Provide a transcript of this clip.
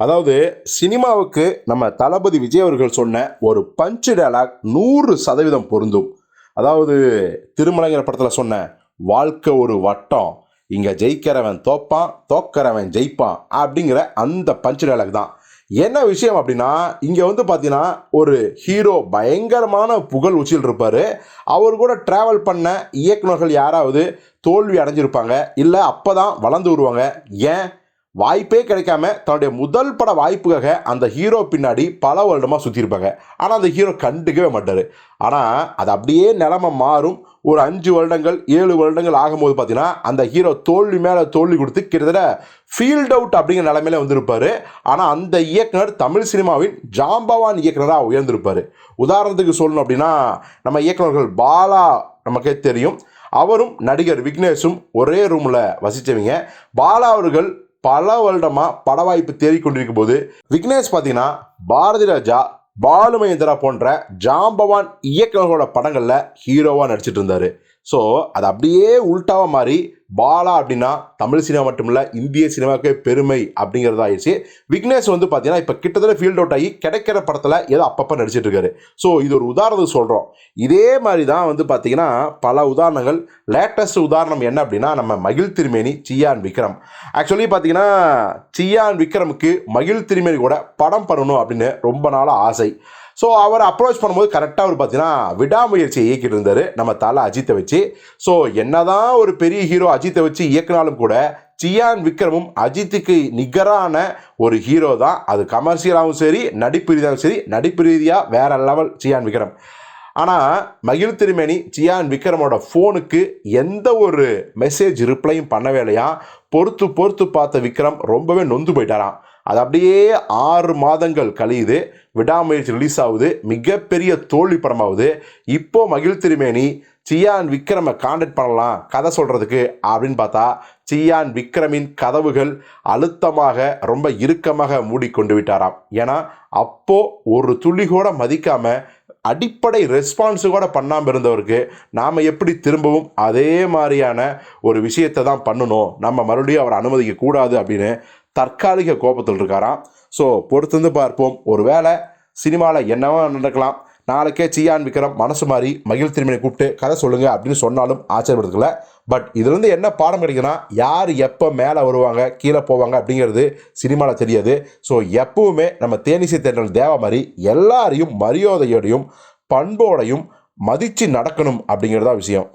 அதாவது சினிமாவுக்கு நம்ம தளபதி விஜய் அவர்கள் சொன்ன ஒரு பஞ்சு டயலாக் நூறு சதவீதம் பொருந்தும். அதாவது திருமலைங்கிற படத்தில் சொன்ன வாழ்க்கை ஒரு வட்டம் இங்கே ஜெயிக்கிறவன் தோப்பான் தோக்கிறவன் ஜெயிப்பான் அப்படிங்கிற அந்த பஞ்சு டயலாக் தான். என்ன விஷயம் அப்படின்னா இங்கே வந்து பார்த்தீங்கன்னா ஒரு ஹீரோ பயங்கரமான புகழ் உச்சியில் இருப்பார். அவர் கூட ட்ராவல் பண்ண இயக்குனர்கள் யாராவது தோல்வி அடைஞ்சிருப்பாங்க இல்லை அப்போ தான் வளர்ந்து வருவாங்க. ஏன்? வாய்ப்பே கிடைக்காம தன்னுடைய முதல் பட வாய்ப்புக்காக அந்த ஹீரோ பின்னாடி பல வருடமாக சுற்றிருப்பாங்க ஆனால் அந்த ஹீரோ கண்டுக்கவே மாட்டார். ஆனால் அது அப்படியே நிலமை மாறும். ஒரு அஞ்சு வருடங்கள் ஏழு வருடங்கள் ஆகும்போது பார்த்தீங்கன்னா அந்த ஹீரோ தோல்வி மேலே தோல்வி கொடுத்து கிட்டத்தட்ட ஃபீல்ட் அவுட் அப்படிங்கிற நிலைமையில வந்திருப்பார். ஆனால் அந்த இயக்குனர் தமிழ் சினிமாவின் ஜாம்பவான் இயக்குனராக உயர்ந்திருப்பார். உதாரணத்துக்கு சொல்லணும் அப்படின்னா நம்ம இயக்குநர்கள் பாலா நமக்கே தெரியும். அவரும் நடிகர் விக்னேஷும் ஒரே ரூமில் வசித்தவங்க பாலா அவர்கள் பல வருடமாக பட வாய்ப்பு தேடிக்கொண்டிருக்கும் போது விக்னேஷ் பார்த்தீங்கன்னா பாரதி ராஜா பாலுமகேந்திரா போன்ற ஜாம்பவான் இயக்குநர்களோட படங்களில் ஹீரோவாக நடிச்சிட்டு இருந்தார். ஸோ அது அப்படியே உல்டாவாக மாறி பாலா அப்படின்னா தமிழ் சினிமா மட்டுமில்ல இந்திய சினிமாவுக்கே பெருமை அப்படிங்கிறது ஆயிடுச்சு. விக்னேஷ் வந்து பார்த்தீங்கன்னா இப்போ கிட்டத்தட்ட ஃபீல்ட் அவுட் ஆகி கிடைக்கிற படத்தில் ஏதோ அப்பப்போ நடிச்சிட்டு இருக்காரு. ஸோ இது ஒரு உதாரணத்துக்கு சொல்கிறோம் இதே மாதிரி தான் வந்து பார்த்தீங்கன்னா பல உதாரணங்கள். லேட்டஸ்ட் உதாரணம் என்ன அப்படின்னா நம்ம மகிழ் திருமேனி சியான் விக்ரம். ஆக்சுவலி பார்த்தீங்கன்னா சியான் விக்ரமுக்கு மகிழ் திருமேனி கூட படம் பண்ணணும் அப்படின்னு ரொம்ப நாளாக ஆசை. ஸோ அவர் அப்ரோச் பண்ணும்போது கரெக்டாக அவர் பார்த்தீங்கன்னா விடாமுயற்சியை இயக்கிட்டு இருந்தார். நம்ம தலை அஜித்தை வச்சு. ஸோ என்னதான் ஒரு பெரிய ஹீரோ அஜித்தை வச்சு இயக்குனாலும் கூட சியான் விக்ரமும் அஜித்துக்கு நிகரான ஒரு ஹீரோ தான். அது கமர்ஷியலாகவும் சரி நடிப்பு ரீதியாகவும் சரி நடிப்பு ரீதியாக வேற லெவல் சியான் விக்ரம். ஆனால் மகிழ் திருமேனி சியான் விக்ரமோட ஃபோனுக்கு எந்த ஒரு மெசேஜ் ரிப்ளையும் பண்ணவே இல்லையா? பொறுத்து பொறுத்து பார்த்த விக்ரம் ரொம்பவே நொந்து போயிட்டாராம். அது அப்படியே ஆறு மாதங்கள் கழியுது. விடாமுயற்சி ரிலீஸ் ஆகுது. மிகப்பெரிய தோல்வி படமாகுது. இப்போ மகிழ் திருமேனி சியான் விக்ரமை காண்டக்ட் பண்ணலாம் கதை சொல்கிறதுக்கு அப்படின்னு பார்த்தா சியான் விக்ரமின் கதவுகள் அழுத்தமாக ரொம்ப இறுக்கமாக மூடிக்கொண்டு விட்டாராம். ஏன்னா அப்போ ஒரு துளி கூட மதிக்காமல் அடிப்படை ரெஸ்பான்ஸு கூட பண்ணாமல் இருந்தவருக்கு நாம் எப்படி திரும்பவும் அதே மாதிரியான ஒரு விஷயத்தை தான் பண்ணணும்? நம்ம மறுபடியும் அவர் அனுமதிக்க கூடாது அப்படின்னு தற்காலிக கோபத்தில் இருக்காராம். ஸோ பொறுத்திருந்து பார்ப்போம். ஒரு வேளை சினிமாவில் என்னவோ நடக்கலாம். நாளைக்கே சியான் விக்ரம் மனசு மாறி மகிழ் திருமணி கூப்பிட்டு கதை சொல்லுங்கள் அப்படின்னு சொன்னாலும் ஆச்சரியப்படுத்துக்கல பட் இதுலேருந்து என்ன பாடம் கிடைக்குன்னா யார் எப்போ மேலே வருவாங்க கீழே போவாங்க அப்படிங்கிறது சினிமாவில் தெரியாது. ஸோ எப்பவுமே நம்ம தேனிசை தேட்டல் தேவ மாதிரி எல்லாரையும் மரியாதையோடையும் பண்போடையும் மதித்து நடக்கணும் அப்படிங்கிறதா விஷயம்.